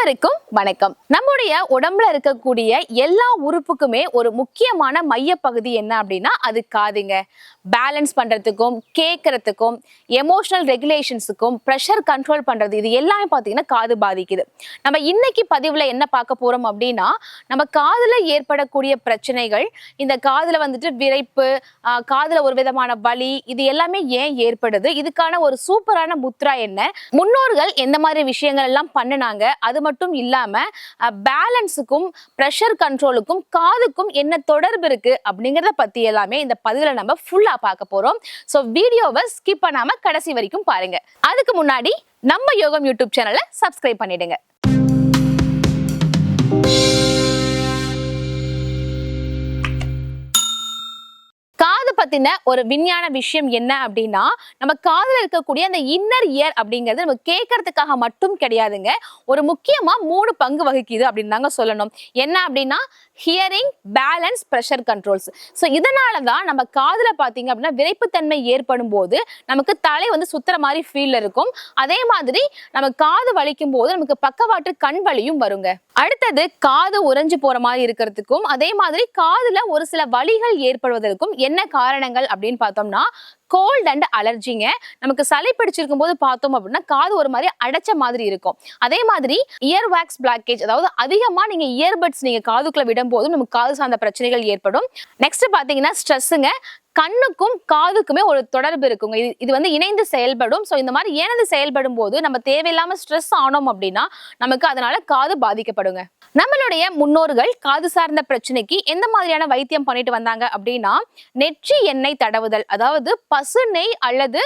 அனைவருக்கும் வணக்கம். நம்முடைய உடம்புல இருக்கக்கூடிய எல்லா உறுப்புக்குமே ஒரு முக்கியமான மையப்பகுதி என்ன அப்படின்னா அது காதுங்க. பேலன்ஸ் பண்றதுக்கும் கேட்கறதுக்கும் எமோஷனல் ரெகுலேஷன்ஸுக்கும் ப்ரெஷர் கண்ட்ரோல் பண்றது இது எல்லாமே பார்த்தீங்கன்னா காது பாதிக்குது. நம்ம இன்னைக்கு பதிவுல என்ன பார்க்க போறோம் அப்படின்னா நம்ம காதுல ஏற்படக்கூடிய பிரச்சனைகள் இந்த காதுல வந்துட்டு விரைப்பு காதுல ஒரு விதமான வலி இது எல்லாமே ஏன் ஏற்படுது? இதுக்கான ஒரு சூப்பரான முத்ரா என்ன? முன்னோர்கள் எந்த மாதிரி விஷயங்கள் எல்லாம் பண்ணுனாங்க? அது மட்டும் இல்லாம பேலன்ஸுக்கும் ப்ரெஷர் கண்ட்ரோலுக்கும் காதுக்கும் என்ன தொடர்பு இருக்கு அப்படிங்கறத பத்தி எல்லாமே இந்த பதிவுல நம்ம ஃபுல்லா பார்க்க போறோம். ஸோ வீடியோவை ஸ்கிப் பண்ணாம கடைசி வரைக்கும் பாருங்க. அதுக்கு முன்னாடி நம்ம யோகம் யூடியூப் சேனலை சப்ஸ்கிரைப் பண்ணிடுங்க. பத்தின ஒரு விஞ்ஞான விஷயம் என்ன அப்படின்னா நம்ம காதுல இருக்கக்கூடிய அந்த இன்னர் இயர் அப்படிங்கிறது நம்ம கேட்கறதுக்காக மட்டும் கிடையாதுங்க. ஒரு முக்கியமா மூணு பங்கு வகிக்குது அப்படின்னு தாங்க சொல்லணும். என்ன அப்படின்னா hearing balance pressure controls so இதனால தான் நம்ம காதுல பார்த்தீங்க அப்படின்னா விரைப்புத்தன்மை ஏற்படும் போது நமக்கு தலை வந்து சுத்துற மாதிரி ஃபீல் இருக்கும். அதே மாதிரி நம்ம காது வலிக்கும் போது நமக்கு பக்கவாட்டு கண் வலியும் வருங்க. அடுத்தது காது உறைஞ்சு போற மாதிரி இருக்கிறதுக்கும் அதே மாதிரி காதுல ஒரு சில வலிகள் ஏற்படுவதற்கும் என்ன காரணம் காரணங்கள் அப்படின்னு பார்த்தோம்னா கோல்ட் அண்ட் அலர்ஜிங்க நமக்கு சளி பிடிச்சிருக்கும் போது பார்த்தோம் அப்படின்னா காது ஒரு மாதிரி அடைச்ச மாதிரி இருக்கும். அதே மாதிரி இயர் வேக்ஸ் பிளாக்கேஜ் அதாவது அதிகமா நீங்க இயர்பட்ஸ் நீங்க காதுக்குள்ள விடும்போது நமக்கு காது சார்ந்த பிரச்சனைகள் ஏற்படும். நெக்ஸ்ட் பாத்தீங்கன்னா ஸ்ட்ரெஸ்ஸுங்க கண்ணுக்கும் காதுக்குமே ஒரு தொடர்பு இருக்குங்க. இது இது வந்து இணைந்து செயல்படும். ஸோ இந்த மாதிரி இணைந்து செயல்படும் போது நம்ம தேவையில்லாம ஸ்ட்ரெஸ் ஆனோம் அப்படின்னா நமக்கு அதனால காது பாதிக்கப்படுங்க. நம்மளுடைய முன்னோர்கள் காது சார்ந்த பிரச்சனைக்கு எந்த மாதிரியான வைத்தியம் பண்ணிட்டு வந்தாங்க அப்படின்னா நெற்றி எண்ணெய் தடவுதல் அதாவது பசு நெய் அல்லது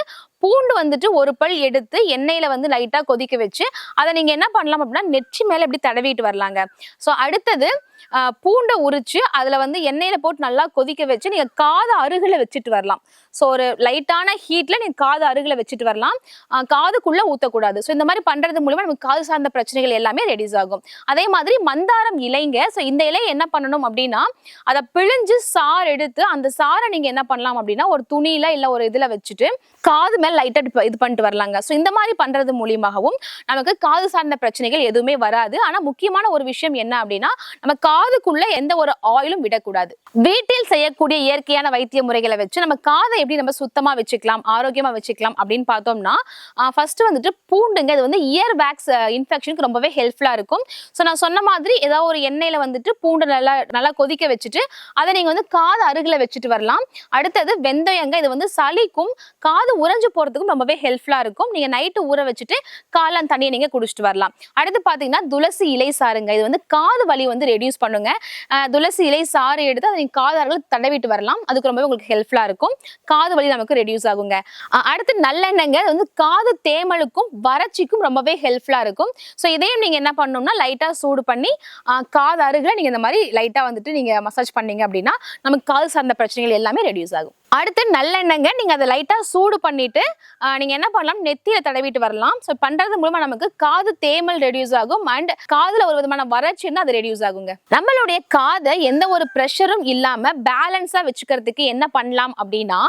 பூண்டு வந்துட்டு ஒரு பல் எடுத்து எண்ணெயில வந்து லைட்டா கொதிக்க வச்சு அதை நீங்க என்ன பண்ணலாம் அப்படின்னா நெற்றி மேல இப்படி தடவிட்டு வரலாங்க. ஸோ அடுத்தது பூண்டை உரிச்சு அதுல வந்து எண்ணெயில போட்டு நல்லா கொதிக்க வச்சு நீங்க காது அருகில வச்சுட்டு வரலாம். ஸோ ஒரு லைட்டான ஹீட்ல நீங்க காது அருகில வச்சுட்டு வரலாம். காதுக்குள்ளே காதுக்குள்ள ஊத்தக்கூடாது. ஸோ இந்த மாதிரி பண்றது மூலியமா நமக்கு காது சார்ந்த பிரச்சனைகள் எல்லாமே ரெடியூஸ் ஆகும். அதே மாதிரி மந்தாரம் இலைங்க. ஸோ இந்த இலையை என்ன பண்ணணும் அப்படின்னா அதை பிழிஞ்சு சாறு எடுத்து அந்த சாறை நீங்க என்ன பண்ணலாம் அப்படின்னா ஒரு துணியில இல்ல ஒரு இதுல வச்சுட்டு காது மேல லைட்டாக இது பண்ணிட்டு வரலாங்க. ஸோ இந்த மாதிரி பண்றது மூலியமாகவும் நமக்கு காது சார்ந்த பிரச்சனைகள் எதுவுமே வராது. ஆனா முக்கியமான ஒரு விஷயம் என்ன அப்படின்னா நம்ம காதுக்குள்ள எந்த ஒரு ஆயிலும் விடக்கூடாது. வீட்டில் செய்யக்கூடிய இயற்கையான வைத்திய முறைகளை வச்சு நம்ம காதை எப்படி நம்ம சுத்தமா வச்சுக்கலாம் ஆரோக்கியமா வச்சுக்கலாம் அப்படின்னு பார்த்தோம்னா ஃபர்ஸ்ட் வந்துட்டு பூண்டுங்க இது வந்து இயர் வேக்ஸ் இன்ஃபெக்ஷனுக்கு ரொம்பவே ஹெல்ப்ஃபுல்லா இருக்கும். ஸோ நான் சொன்ன மாதிரி ஏதாவது ஒரு எண்ணெயில வந்துட்டு பூண்டு நல்லா நல்லா கொதிக்க வச்சுட்டு அதை நீங்க வந்து காது அருகில் வச்சுட்டு வரலாம். அடுத்தது வெந்தயங்க இது வந்து சளிக்கும் காது உறைஞ்சு போகிறதுக்கும் ரொம்பவே ஹெல்ப்ஃபுல்லாக இருக்கும். நீங்கள் நைட்டு ஊற வச்சுட்டு காளான் தண்ணியை நீங்கள் குடிச்சிட்டு வரலாம். அடுத்து பார்த்தீங்கன்னா துளசி இலை சாறுங்க. இது வந்து காது வலி வந்து ரெடியூஸ் பண்ணுங்க. துளசி இலை சாறு எடுத்து அதை நீங்கள் காது தடவிட்டு வரலாம். அதுக்கு ரொம்பவே உங்களுக்கு ஹெல்ப்ஃபுல்லாக இருக்கும். காது வலி நமக்கு ரெடியூஸ் ஆகுங்க. அடுத்து நல்லெண்ணெய்ங்க. அது வந்து காது தேமலுக்கும் வறட்சிக்கும் ரொம்பவே ஹெல்ப்ஃபுல்லாக இருக்கும். ஸோ இதையும் நீங்கள் என்ன பண்ணணும்னா லைட்டாக சூடு பண்ணி காது அருகில் நீங்கள் இந்த மாதிரி லைட்டாக வந்துட்டு நீங்கள் மசாஜ் பண்ணீங்க அப்படின்னா நமக்கு காது சார்ந்த பிரச்சனைகள் எல்லாமே ரெடியூஸ் ஆகும். அடுத்து நல்லெண்ணெங்க நீங்கள் அதை லைட்டாக சூடு பண்ணிவிட்டு நீங்கள் என்ன பண்ணலாம்? நெத்தியில் தடவிட்டு வரலாம். ஸோ பண்ணுறது மூலமாக நமக்கு காது தேமல் ரெடியூஸ் ஆகும். அண்ட் காதில் ஒரு விதமான வறட்சி அது ரெடியூஸ் ஆகுங்க. நம்மளுடைய காதை எந்த ஒரு ப்ரெஷரும் இல்லாமல் பேலன்ஸாக வச்சுக்கிறதுக்கு என்ன பண்ணலாம் அப்படின்னா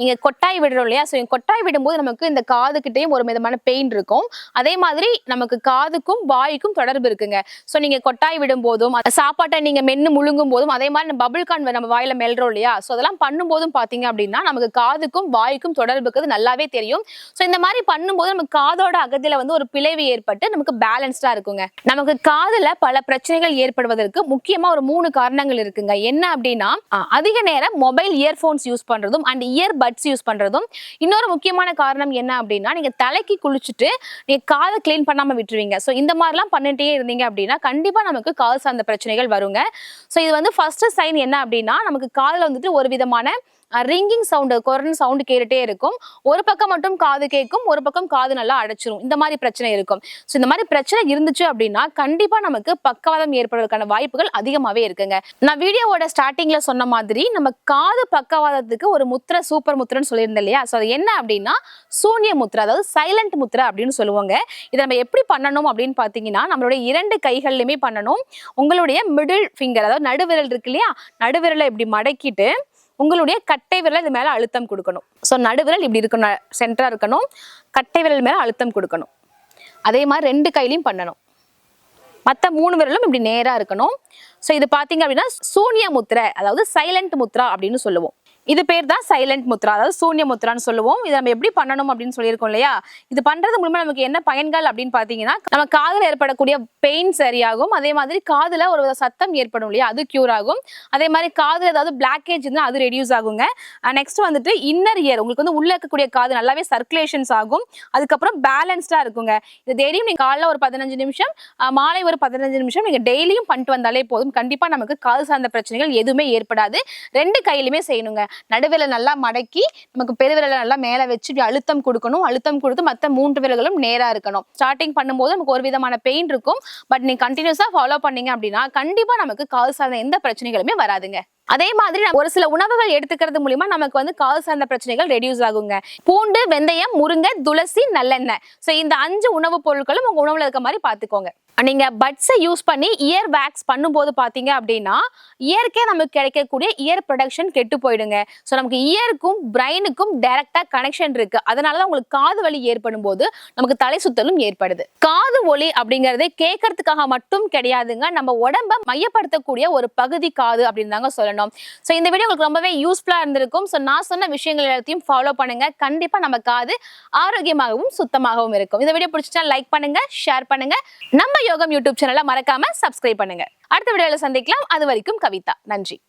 நீங்கள் கொட்டாய் விடுறோம் இல்லையா? ஸோ கொட்டாய் விடும்போது நமக்கு இந்த காதுக்கிட்டேயும் ஒரு விதமான பெயின் இருக்கும். அதே மாதிரி நமக்கு காதுக்கும் வாய்க்கும் தொடர்பு இருக்குங்க. ஸோ நீங்கள் கொட்டாய் விடும் போதும் அந்த சாப்பாட்டை நீங்கள் மென்று முழுங்கும் போதும் அதே மாதிரி நம்ம பபிள் கான் நம்ம வாயில் மெல்றோம் இல்லையா? ஸோ அதெல்லாம் பண்ணும்போதும் பார்த்தீங்க அப்படின்னா நமக்கு காதுக்கும் வாய்க்கும் தொடர்பு இருக்கிறது நல்லாவே தெரியும். ஸோ இந்த மாதிரி பண்ணும்போது நமக்கு காதோட அகதியில வந்து ஒரு பிளவு ஏற்பட்டு நமக்கு பேலன்ஸ்டா இருக்குங்க. நமக்கு காதுல பல பிரச்சனைகள் ஏற்படுவதற்கு முக்கியமா ஒரு மூணு காரணங்கள் இருக்குங்க. என்ன அப்படின்னா அதிக நேரம் மொபைல் இயர்போன்ஸ் யூஸ் பண்றதும் அண்ட் இயர் பட்ஸ் யூஸ் பண்றதும். இன்னொரு முக்கியமான காரணம் என்ன அப்படின்னா நீங்க தலைக்கு குளிச்சுட்டு நீங்க காதை க்ளீன் பண்ணாம விட்டுருவீங்க. ஸோ இந்த மாதிரிலாம் பண்ணிட்டே இருந்தீங்க அப்படின்னா கண்டிப்பா நமக்கு காது சார்ந்த பிரச்சனைகள் வருங்க. ஸோ இது வந்து ஃபர்ஸ்ட் சைன் என்ன அப்படின்னா நமக்கு காதில் வந்துட்டு ஒரு விதமான ரிங்கிங் சவுண்டு கொரன் சவுண்டு கேட்டுட்டே இருக்கும். ஒரு பக்கம் மட்டும் காது கேட்கும் ஒரு பக்கம் காது நல்லா அடைச்சிரும். இந்த மாதிரி பிரச்சனை இருக்கும். ஸோ இந்த மாதிரி பிரச்சனை இருந்துச்சு அப்படின்னா கண்டிப்பா நமக்கு பக்கவாதம் ஏற்படுவதற்கான வாய்ப்புகள் அதிகமாகவே இருக்குங்க. நான் வீடியோவோட ஸ்டார்டிங்ல சொன்ன மாதிரி நம்ம காது பக்கவாதத்துக்கு ஒரு முத்திரை சூப்பர் முத்திரன்னு சொல்லியிருந்தேன் இல்லையா? ஸோ அது என்ன அப்படின்னா சூன்ய முத்திரை அதாவது சைலண்ட் முத்திரை அப்படின்னு சொல்லுவாங்க. இதை நம்ம எப்படி பண்ணணும் அப்படின்னு பார்த்தீங்கன்னா நம்மளுடைய இரண்டு கைகள்லையுமே பண்ணணும். உங்களுடைய மிடில் ஃபிங்கர் அதாவது நடுவிரல் இருக்கு இல்லையா? நடுவிரலை இப்படி மடக்கிட்டு உங்களுடைய கட்டை விரல் இது மேல அழுத்தம் கொடுக்கணும். ஸோ நடுவிரல் இப்படி இருக்கணும் சென்டரா இருக்கணும். கட்டை விரல் மேல அழுத்தம் கொடுக்கணும். அதே மாதிரி ரெண்டு கையிலையும் பண்ணணும். மற்ற மூணு விரலும் இப்படி நேராக இருக்கணும். ஸோ இது பார்த்தீங்க அப்படின்னா சூன்ய முத்திரை அதாவது சைலண்ட் முத்ரா அப்படின்னு சொல்லுவோம். இது பேர் தான் சைலண்ட் முத்ரா. அதாவது சூன்ய முத்ரான்னு சொல்லுவோம். இதை நம்ம எப்படி பண்ணணும் அப்படின்னு சொல்லியிருக்கோம் இல்லையா? இது பண்றது மூலமா நமக்கு என்ன பயன்கள் அப்படின்னு பார்த்தீங்கன்னா நம்ம காதில் ஏற்படக்கூடிய பெயின் சரியாகும். அதே மாதிரி காதுல ஒரு சத்தம் ஏற்படும் இல்லையா? அது கியூர் ஆகும். அதே மாதிரி காதுல ஏதாவது பிளாக்கேஜ் இருந்தால் அது ரெடியூஸ் ஆகுங்க. நெக்ஸ்ட் வந்துட்டு இன்னர் இயர் உங்களுக்கு வந்து உள்ள இருக்கக்கூடிய காது நல்லாவே சர்க்குலேஷன்ஸ் ஆகும். அதுக்கப்புறம் பேலன்ஸ்டா இருக்குங்க. இது டெய்லியும் நீங்க காலைல ஒரு பதினஞ்சு நிமிஷம் மாலை ஒரு பதினஞ்சு நிமிஷம் நீங்க டெய்லியும் பண்ணிட்டு வந்தாலே போதும். கண்டிப்பா நமக்கு காது சார்ந்த பிரச்சனைகள் எதுவுமே ஏற்படாது. ரெண்டு கையிலுமே செய்யணுங்க. நடுவிரல நல்லா மடக்கி நமக்கு பெருவிரலை நல்லா மேல வச்சு அழுத்தம் கொடுக்கணும். அழுத்தம் கொடுத்து மற்ற மூன்று விரல்களும் நேரா இருக்கணும். ஸ்டார்டிங் பண்ணும்போது நமக்கு ஒரு விதமான பெயின் இருக்கும். பட் நீங்க கண்டினியூஸா ஃபாலோ பண்ணீங்க அப்படின்னா கண்டிப்பா நமக்கு கால் சார்ந்த எந்த பிரச்சனைகளுமே வராதுங்க. அதே மாதிரி ஒரு சில உணவுகள் எடுத்துக்கிறது மூலியமா நமக்கு வந்து காது சார்ந்த பிரச்சனைகள் ரெடியூஸ் ஆகுங்க. பூண்டு வெந்தயம் முருங்கை துளசி நல்லெண்ணெய். ஸோ இந்த அஞ்சு உணவுப் பொருட்களும் உங்க உணவுல இருக்க மாதிரி பாத்துக்கோங்க. நீங்க பட்ஸை யூஸ் பண்ணி இயர் வேக்ஸ் பண்ணும்போது பாத்தீங்க அப்படின்னா இயற்கே நமக்கு கிடைக்கக்கூடிய இயர் ப்ரொடக்ஷன் கெட்டு போயிடுங்க. ஸோ நமக்கு இயருக்கும் பிரெயினுக்கும் டைரக்டா கனெக்ஷன் இருக்கு. அதனாலதான் உங்களுக்கு காது வலி ஏற்படும் போது நமக்கு தலை சுத்தலும் ஏற்படுது. காது ஒலி அப்படிங்கிறது கேட்கறதுக்காக மட்டும் கிடையாதுங்க. நம்ம உடம்ப மையப்படுத்தக்கூடிய ஒரு பகுதி காது அப்படின்னு தாங்க சொல்லணும். ஸோ இந்த வீடியோ உங்களுக்கு ரொம்பவே யூஸ்ஃபுல்லா இருந்திருக்கும். ஸோ நான் சொன்ன விஷயங்கள் எல்லாத்தையும் ஃபாலோ பண்ணுங்க. கண்டிப்பா நம்ம காது ஆரோக்கியமாகவும் சுத்தமாகவும் இருக்கும். இந்த வீடியோ பிடிச்சிட்டா லைக் பண்ணுங்க ஷேர் பண்ணுங்க. நம்ம யோகம் யூடியூப் சேனலை மறக்காம சப்ஸ்கிரைப் பண்ணுங்க. அடுத்த வீடியோவில் சந்திக்கலாம். அது வரைக்கும் கவிதா. நன்றி.